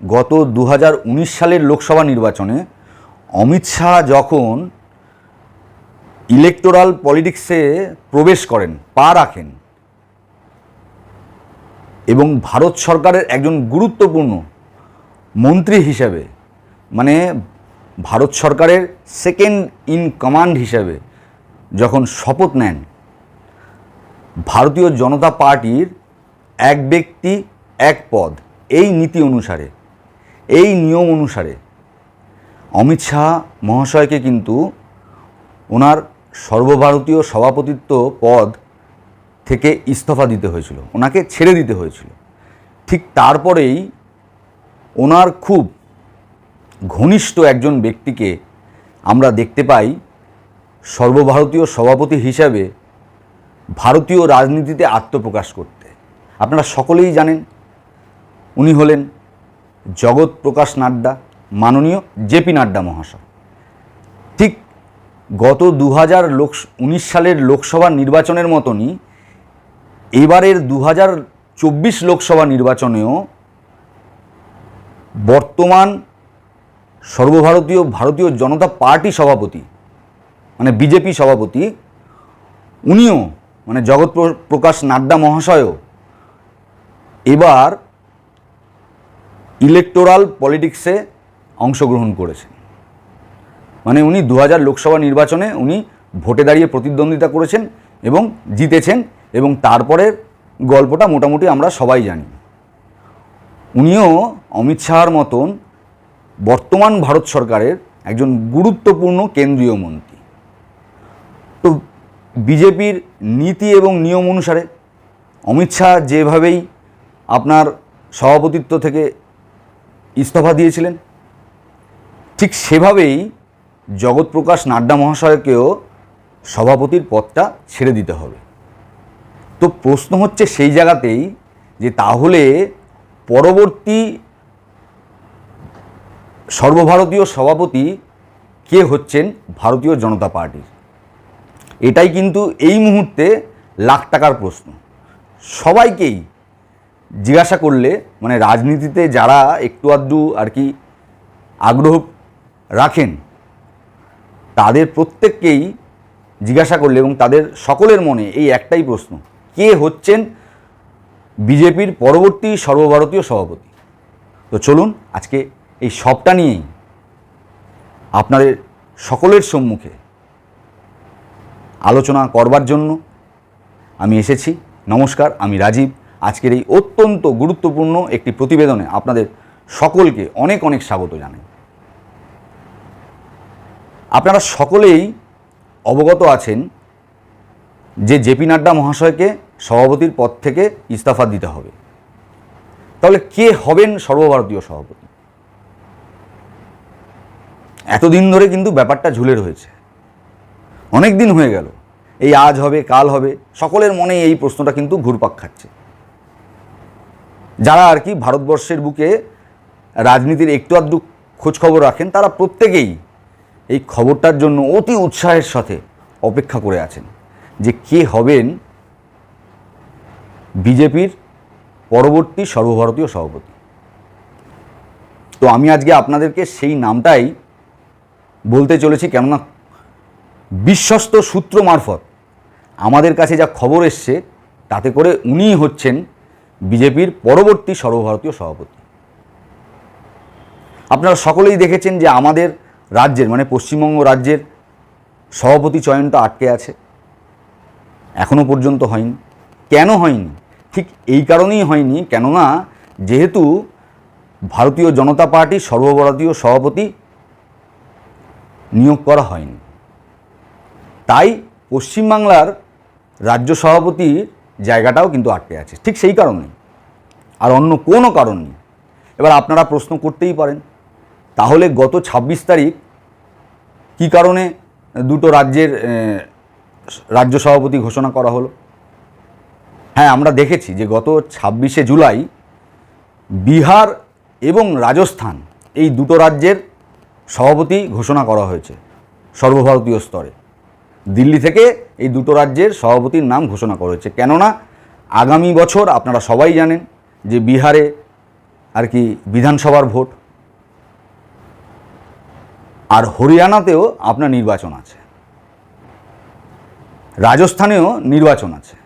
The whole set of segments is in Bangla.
গত দু হাজার উনিশ সালের লোকসভা নির্বাচনে অমিত শাহ যখন ইলেকটোরাল পলিটিক্সে প্রবেশ করেন, পা রাখেন, এবং ভারত সরকারের একজন গুরুত্বপূর্ণ মন্ত্রী হিসেবে মানে ভারত সরকারের সেকেন্ড ইন কমান্ড হিসেবে যখন শপথ নেন, ভারতীয় জনতা পার্টির এক ব্যক্তি, এক পদ, এই নীতি অনুসারে এই নিয়ম অনুসারে অমিত শাহ মহাশয়কে কিন্তু ওনার সর্বভারতীয় সভাপতিত্ব পদ থেকে ইস্তফা দিতে হয়েছিল, ওনাকে ছেড়ে দিতে হয়েছিল। ঠিক তারপরেই ওনার খুব ঘনিষ্ঠ একজন ব্যক্তিকে আমরা দেখতে পাই সর্বভারতীয় সভাপতি হিসাবে ভারতীয় রাজনীতিতে আত্মপ্রকাশ করতে। আপনারা সকলেই জানেন, উনি হলেন জগৎ প্রকাশ নাড্ডা, মাননীয় জেপি নাড্ডা মহাশয়। ঠিক গত দু হাজার উনিশ সালের লোকসভা নির্বাচনের মতনই এবারের দু হাজার চব্বিশ লোকসভা নির্বাচনেও বর্তমান সর্বভারতীয়, ভারতীয় জনতা পার্টি সভাপতি মানে বিজেপি সভাপতি, উনিও মানে জগৎ প্রকাশ নাড্ডা মহাশয়ও এবার ইলেকটোরাল পলিটিক্সে অংশগ্রহণ করেছেন। মানে উনি দু হাজার লোকসভা নির্বাচনে উনি ভোটে দাঁড়িয়ে প্রতিদ্বন্দ্বিতা করেছেন এবং জিতেছেন এবং তারপরের গল্পটা মোটামুটি আমরা সবাই জানি। উনিও অমিত শাহর মতন বর্তমান ভারত সরকারের একজন গুরুত্বপূর্ণ কেন্দ্রীয় মন্ত্রী। তো বিজেপির নীতি এবং নিয়ম অনুসারে অমিত শাহ যেভাবেই আপনার সভাপতিত্ব থেকে ইস্তফা দিয়েছিলেন। ঠিক সেভাবেই জগৎপ্রকাশ নাড্ডা মহাশয়কেও সভাপতির পদটা ছেড়ে দিতে হবে। তো প্রশ্ন হচ্ছে সেই জায়গাতেই যে তাহলে পরবর্তী সর্বভারতীয় সভাপতি কে হচ্ছেন ভারতীয় জনতা পার্টির? এটাই কিন্তু এই মুহূর্তে লাখ টাকার প্রশ্ন। সবাইকেই জিজ্ঞাসা করলে মানে রাজনীতিতে যারা একটু আধটু আর কি আগ্রহ রাখেন, তাদের প্রত্যেককেই জিজ্ঞাসা করলে এবং তাদের সকলের মনে এই একটাই প্রশ্ন, কে হচ্ছেন বিজেপির পরবর্তী সর্বভারতীয় সভাপতি? তো চলুন আজকে এই সবটা নিয়েই আপনাদের সকলের সম্মুখে আলোচনা করবার জন্য আমি এসেছি। নমস্কার, আমি রাজীব। আজকের এই অত্যন্ত গুরুত্বপূর্ণ একটি প্রতিবেদনে আপনাদের সকলকে অনেক অনেক স্বাগত জানাই। আপনারা সকলেই অবগত আছেন যে জেপি নাড্ডা মহাশয়কে সভাপতির পদ থেকে ইস্তফা দিতে হবে। তাহলে কে হবেন সর্বভারতীয় সভাপতি? এতদিন ধরে কিন্তু ব্যাপারটা ঝুলে রয়েছে। অনেক দিন হয়ে গেল। এই আজ হবে, কাল হবে, সকলের মনে এই প্রশ্নটা কিন্তু ঘুরপাক খাচ্ছে। যারা আর কি ভারতবর্ষের বুকে রাজনীতির একটু আধটু খোঁজখবর রাখেন, তারা প্রত্যেকেই এই খবরটার জন্য অতি উৎসাহের সাথে অপেক্ষা করে আছেন যে কে হবেন বিজেপির পরবর্তী সর্বভারতীয় সভাপতি। তো আমি আজকে আপনাদেরকে সেই নামটাই বলতে চলেছি, কেননা বিশ্বস্ত সূত্র মারফত আমাদের কাছে যা খবর এসছে, তাতে করে উনিই হচ্ছেন বিজেপির পরবর্তী সর্বভারতীয় সভাপতি। আপনারা সকলেই দেখেছেন যে আমাদের রাজ্যের মানে পশ্চিমবঙ্গ রাজ্যের সভাপতি চয়নটা আটকে আছে। এখনও পর্যন্ত হয়নি। কেন হয়নি? ঠিক এই কারণেই হয়নি, কেননা যেহেতু ভারতীয় জনতা পার্টির সর্বভারতীয় সভাপতি নিয়োগ করা হয়নি। তাই পশ্চিমবাংলার রাজ্য সভাপতির জায়গাটাও কিন্তু আটকে আছে। ঠিক সেই কারণেই। আর অন্য কোনো কারণ নেই। এবার আপনারা প্রশ্ন করতেই পারেন, তাহলে গত ছাব্বিশ তারিখ কী কারণে দুটো রাজ্যের রাজ্য সভাপতি ঘোষণা করা হলো? হ্যাঁ আমরা দেখেছি যে গত ছাব্বিশে জুলাই বিহার এবং রাজস্থান এই দুটো রাজ্যের সভাপতি ঘোষণা করা হয়েছে সর্বভারতীয় স্তরে। দিল্লি থেকে এই দুটো রাজ্যের সভাপতির নাম ঘোষণা করা হয়েছে। কেননা, আগামী বছর আপনারা সবাই জানেন যে বিহারে আর কি বিধানসভার ভোট, আর হরিয়ানাতেও আপনার নির্বাচন আছে। রাজস্থানেও নির্বাচন আছে।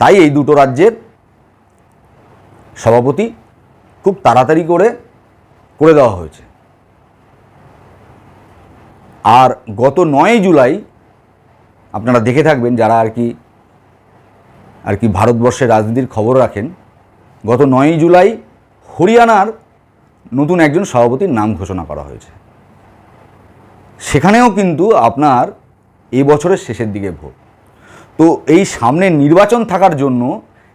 তাই এই দুটো রাজ্যের সভাপতি খুব তাড়াতাড়ি করে করে দেওয়া হয়েছে। আর গত নয় জুলাই আপনারা দেখে থাকবেন যারা আর কি আর কি ভারতবর্ষের রাজনীতির খবর রাখেন, গত নয়ই জুলাই হরিয়ানার নতুন একজন সভাপতির নাম ঘোষণা করা হয়েছে। সেখানেও কিন্তু আপনার এই বছরের শেষের দিকে ভোট। তো এই সামনে নির্বাচন থাকার জন্য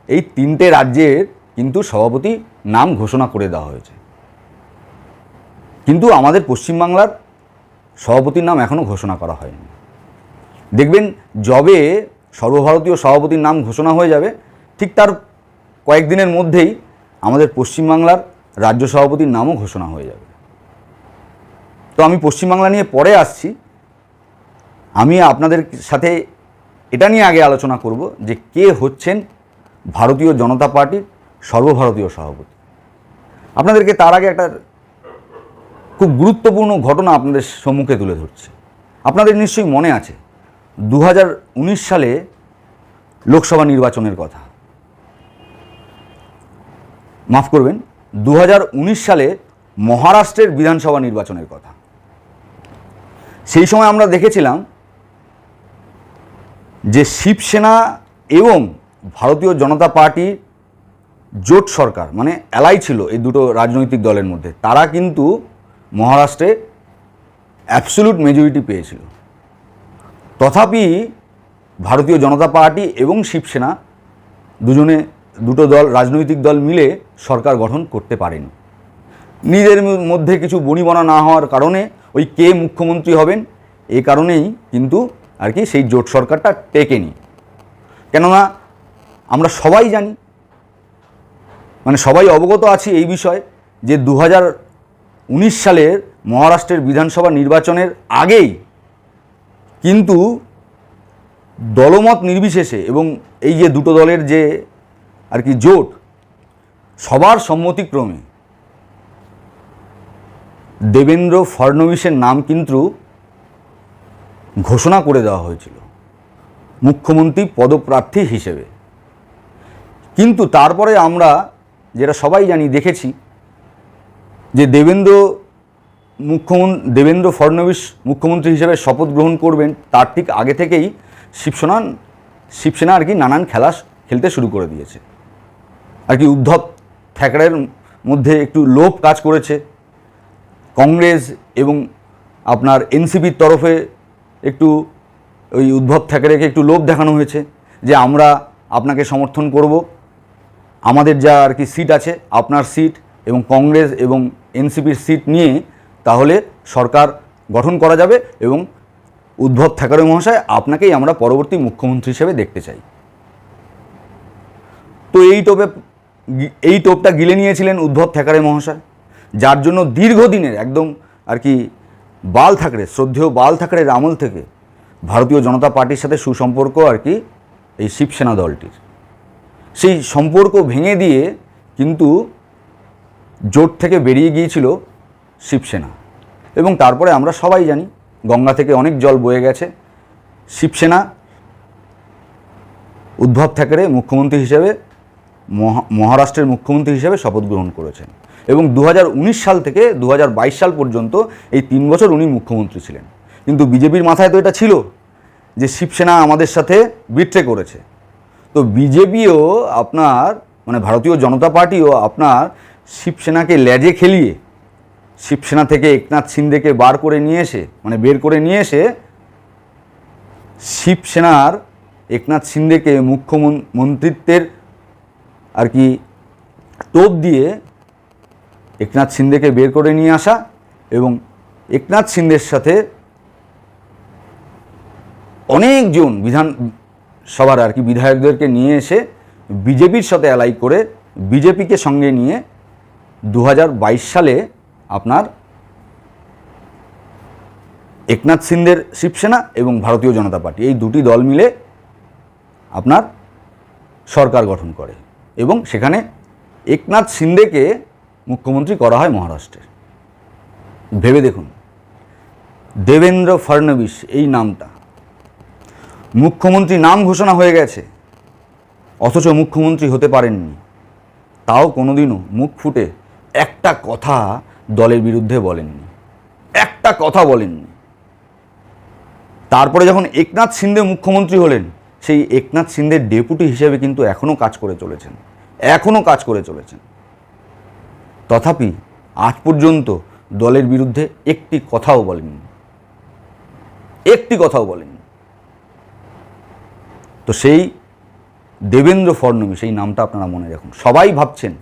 এই তিনটে রাজ্যের কিন্তু সভাপতি নাম ঘোষণা করে দেওয়া হয়েছে। কিন্তু আমাদের পশ্চিমবাংলার সভাপতির নাম এখনও ঘোষণা করা হয়নি। দেখবেন যবে সর্বভারতীয় সভাপতির নাম ঘোষণা হয়ে যাবে, ঠিক তার কয়েকদিনের মধ্যেই আমাদের পশ্চিমবাংলার রাজ্য সভাপতির নামও ঘোষণা হয়ে যাবে। তো আমি পশ্চিমবাংলা নিয়ে পরে আসছি। আমি আপনাদের সাথে এটা নিয়ে আগে আলোচনা করব যে কে হচ্ছেন ভারতীয় জনতা পার্টির সর্বভারতীয় সভাপতি। আপনাদেরকে তার আগে একটা খুব গুরুত্বপূর্ণ ঘটনা আপনাদের সম্মুখে তুলে ধরছি। আপনাদের নিশ্চয়ই মনে আছে দু হাজার উনিশ সালে লোকসভা নির্বাচনের কথা। মাফ করবেন দু হাজার উনিশ সালে মহারাষ্ট্রের বিধানসভা নির্বাচনের কথা। সেই সময় আমরা দেখেছিলাম যে শিবসেনা এবং ভারতীয় জনতা পার্টি জোট সরকার মানে এলাই ছিল এই দুটো রাজনৈতিক দলের মধ্যে, তারা কিন্তু মহারাষ্ট্রে অ্যাবসোলুট মেজরিটি পেয়েছিল। তথাপি ভারতীয় জনতা পার্টি এবং শিবসেনা দুজনে দুটো দল, রাজনৈতিক দল মিলে সরকার গঠন করতে পারেনি। নিজের মধ্যে কিছু বনিবনা না হওয়ার কারণে ওই কে মুখ্যমন্ত্রী হবেন, এ কারণেই কিন্তু আর কি সেই জোট সরকারটা টেকেনি। কেননা আমরা সবাই জানি মানে সবাই অবগত আছি এই বিষয়ে যে দু সালের মহারাষ্ট্রের বিধানসভা নির্বাচনের আগেই কিন্তু দলমত নির্বিশেষে এবং এই যে দুটো দলের যে আর কি জোট, সবার সম্মতিক্রমে দেবেন্দ্র ফডনবিসের নাম কিন্তু ঘোষণা করে দেওয়া হয়েছিল মুখ্যমন্ত্রী পদপ্রার্থী হিসেবে। কিন্তু তারপরে আমরা যেটা সবাই জানি, দেখেছি যে দেবেন্দ্র মুখ্যমন্ত্রী দেবেন্দ্র ফডনবিস মুখ্যমন্ত্রী হিসেবে শপথ গ্রহণ করবেন, তার ঠিক আগে থেকেই শিবসেনা শিবসেনা আর কি নানান খেলা খেলতে শুরু করে দিয়েছে। আর কি উদ্ধব ঠ্যাকরের মধ্যে একটু লোভ কাজ করেছে। কংগ্রেস এবং আপনার এনসিপির তরফে একটু ওই উদ্ধব ঠ্যাকরেকে একটু লোভ দেখানো হয়েছে যে আমরা আপনাকে সমর্থন করব। আমাদের যা আর কি সিট আছে, আপনার সিট এবং কংগ্রেস এবং এনসিপির সিট নিয়ে তাহলে সরকার গঠন করা যাবে এবং উদ্ভব ঠাকরে মহাশয় আপনাকেই আমরা পরবর্তী মুখ্যমন্ত্রী হিসেবে দেখতে চাই। তো এই টোপে, এই টোপটা গিলে নিয়েছিলেন উদ্ভব ঠাকরে মহাশয়, যার জন্য দীর্ঘদিনের একদম আর কি বাল ঠাকরে, শ্রদ্ধেয় বাল ঠাকরের আমল থেকে ভারতীয় জনতা পার্টির সাথে সুসম্পর্ক আর কি এই শিবসেনা দলটির। সেই সম্পর্ক ভেঙে দিয়ে কিন্তু জোট থেকে বেরিয়ে গিয়েছিল শিবসেনা। এবং তারপরে আমরা সবাই জানি, গঙ্গা থেকে অনেক জল বয়ে গেছে। শিবসেনা উদ্ধব ঠাকরে মুখ্যমন্ত্রী হিসেবে, মহা- মহারাষ্ট্রের মুখ্যমন্ত্রী হিসেবে শপথ গ্রহণ করেছেন। এবং দু হাজার উনিশ সাল থেকে দু হাজার বাইশ সাল পর্যন্ত এই তিন বছর উনি মুখ্যমন্ত্রী ছিলেন। কিন্তু বিজেপির মাথায় তো এটা ছিল যে শিবসেনা আমাদের সাথে বিট্রে করেছে। তো বিজেপিও আপনার মানে ভারতীয় জনতা পার্টিও আপনার শিবসেনাকে লেজে খেলিয়ে শিবসেনা থেকে একনাথ সিন্ধেকে বার করে নিয়ে এসে মানে বের করে নিয়ে এসে শিবসেনার একনাথ সিন্ধেকে মুখ্যমন্ত্রিত্বের আর কি টোপ দিয়ে একনাথ সিন্ধেকে বের করে নিয়ে আসা এবং একনাথ সিন্ধের সাথে অনেকজন বিধান সবার আর কি বিধায়কদেরকে নিয়ে এসে বিজেপির সাথে অ্যালাই করে বিজেপিকে সঙ্গে নিয়ে দু হাজার বাইশ সালে আপনার একনাথ সিন্ধের শিবসেনা এবং ভারতীয় জনতা পার্টি, এই দুটি দল মিলে আপনার সরকার গঠন করে এবং সেখানে একনাথ সিন্ধেকে মুখ্যমন্ত্রী করা হয় মহারাষ্ট্রের। ভেবে দেখুন, দেবেন্দ্র ফডনবিস এই নামটা, মুখ্যমন্ত্রী নাম ঘোষণা হয়ে গেছে, অথচ মুখ্যমন্ত্রী হতে পারেননি। তাও কোনোদিনও মুখ ফুটে একটা কথা দলের বিরুদ্ধে বলেননি। একটা কথা বলেননি। তারপরে যখন একনাথ সিন্ধে মুখ্যমন্ত্রী হলেন, সেই একনাথ সিন্ধের ডেপুটি হিসেবে কিন্তু এখনও কাজ করে চলেছেন। এখনও কাজ করে চলেছেন। তথাপি আজ পর্যন্ত দলের বিরুদ্ধে একটি কথাও বলেননি। একটি কথাও বলেননি। তো সেই দেবেন্দ্র ফডনবিস এই নামটা আপনারা মনে রাখুন। সবাই ভাবছেন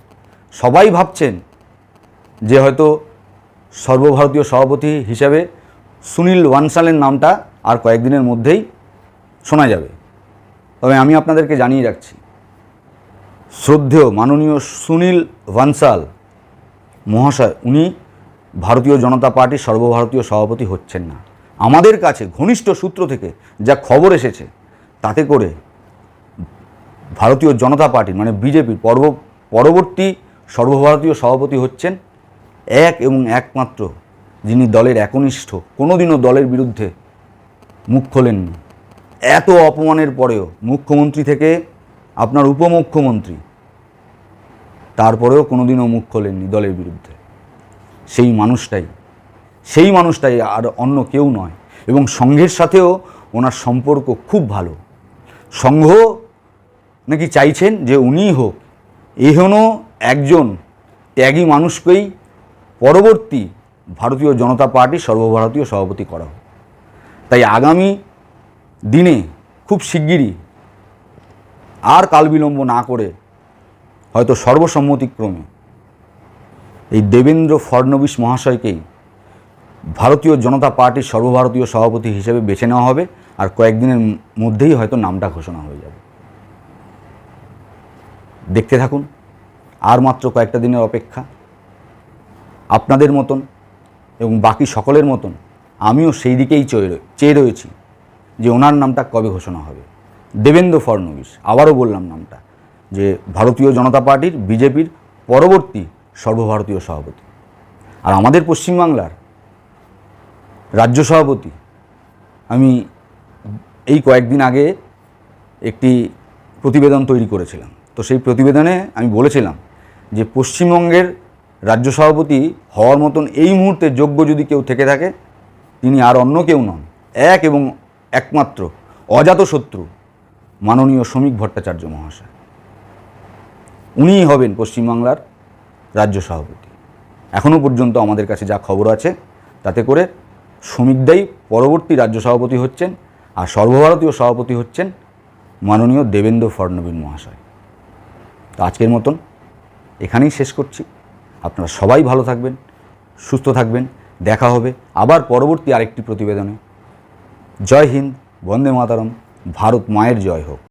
সবাই ভাবছেন যে হয়তো সর্বভারতীয় সভাপতি হিসাবে সুনীল ওয়ানসালের নামটা আর কয়েকদিনের মধ্যেই শোনা যাবে। তবে আমি আপনাদেরকে জানিয়ে রাখছি, শ্রদ্ধেয় মাননীয় সুনীল ভানসাল মহাশয়, উনি ভারতীয় জনতা পার্টির সর্বভারতীয় সভাপতি হচ্ছেন না। আমাদের কাছে ঘনিষ্ঠ সূত্র থেকে যা খবর এসেছে, তাতে করে ভারতীয় জনতা পার্টি মানে বিজেপির পর্ব, পরবর্তী সর্বভারতীয় সভাপতি হচ্ছেন এক এবং একমাত্র, যিনি দলের একনিষ্ঠ, কোনোদিনও দলের বিরুদ্ধে মুখ খোলেননি। এত অপমানের পরেও মুখ্যমন্ত্রী থেকে আপনার উপমুখ্যমন্ত্রী, তারপরেও কোনোদিনও মুখ খোলেননি দলের বিরুদ্ধে। সেই মানুষটাই সেই মানুষটাই আর অন্য কেউ নয় এবং সংঘের সাথেও ওনার সম্পর্ক খুব ভালো। সংঘ নাকি চাইছেন যে উনিই হোক, এহেন একজন ত্যাগী মানুষকেই পরবর্তী ভারতীয় জনতা পার্টির সর্বভারতীয় সভাপতি করা হোক। তাই আগামী দিনে খুব শিগগিরই আর কালবিলম্ব না করে হয়তো সর্বসম্মতিক্রমে এই দেবেন্দ্র ফডনবিস মহাশয়কেই ভারতীয় জনতা পার্টির সর্বভারতীয় সভাপতি হিসেবে বেছে নেওয়া হবে আর কয়েকদিনের মধ্যেই হয়তো নামটা ঘোষণা হয়ে যাবে। দেখতে থাকুন, আর মাত্র কয়েকটা দিনের অপেক্ষা। আপনাদের মতন এবং বাকি সকলের মতন আমিও সেই দিকেই চেয়ে রয়ে- চেয়ে রয়েছি যে ওনার নামটা কবে ঘোষণা হবে। দেবেন্দ্র ফডনবিস আবারও বললাম নামটা, যে ভারতীয় জনতা পার্টির, বিজেপির পরবর্তী সর্বভারতীয় সভাপতি। আর আমাদের পশ্চিমবাংলার রাজ্য সভাপতি, আমি এই কয়েকদিন আগে একটি প্রতিবেদন তৈরি করেছিলাম। তো সেই প্রতিবেদনে আমি বলেছিলাম যে পশ্চিমবঙ্গের রাজ্য সভাপতি হওয়ার মতন এই মুহূর্তে যোগ্য যদি কেউ থেকে থাকে, তিনি আর অন্য কেউ নন। এক এবং একমাত্র অজাত শত্রু মাননীয় শ্রমিক ভট্টাচার্য মহাশয়। উনিই হবেন পশ্চিমবাংলার রাজ্য সভাপতি। এখনও পর্যন্ত আমাদের কাছে যা খবর আছে, তাতে করে শ্রমিকদাই পরবর্তী রাজ্য সভাপতি হচ্ছেন আর সর্বভারতীয় সভাপতি হচ্ছেন মাননীয় দেবেন্দ্র ফডনবীন মহাশয়। তো আজকের মতন, এখানেই শেষ করছি। আপনারা সবাই ভালো থাকবেন, সুস্থ থাকবেন। দেখা হবে আবার পরবর্তী আরেকটি প্রতিবেদনে। জয় হিন্দ, বন্দে মাতারম, ভারত মায়ের জয় হোক।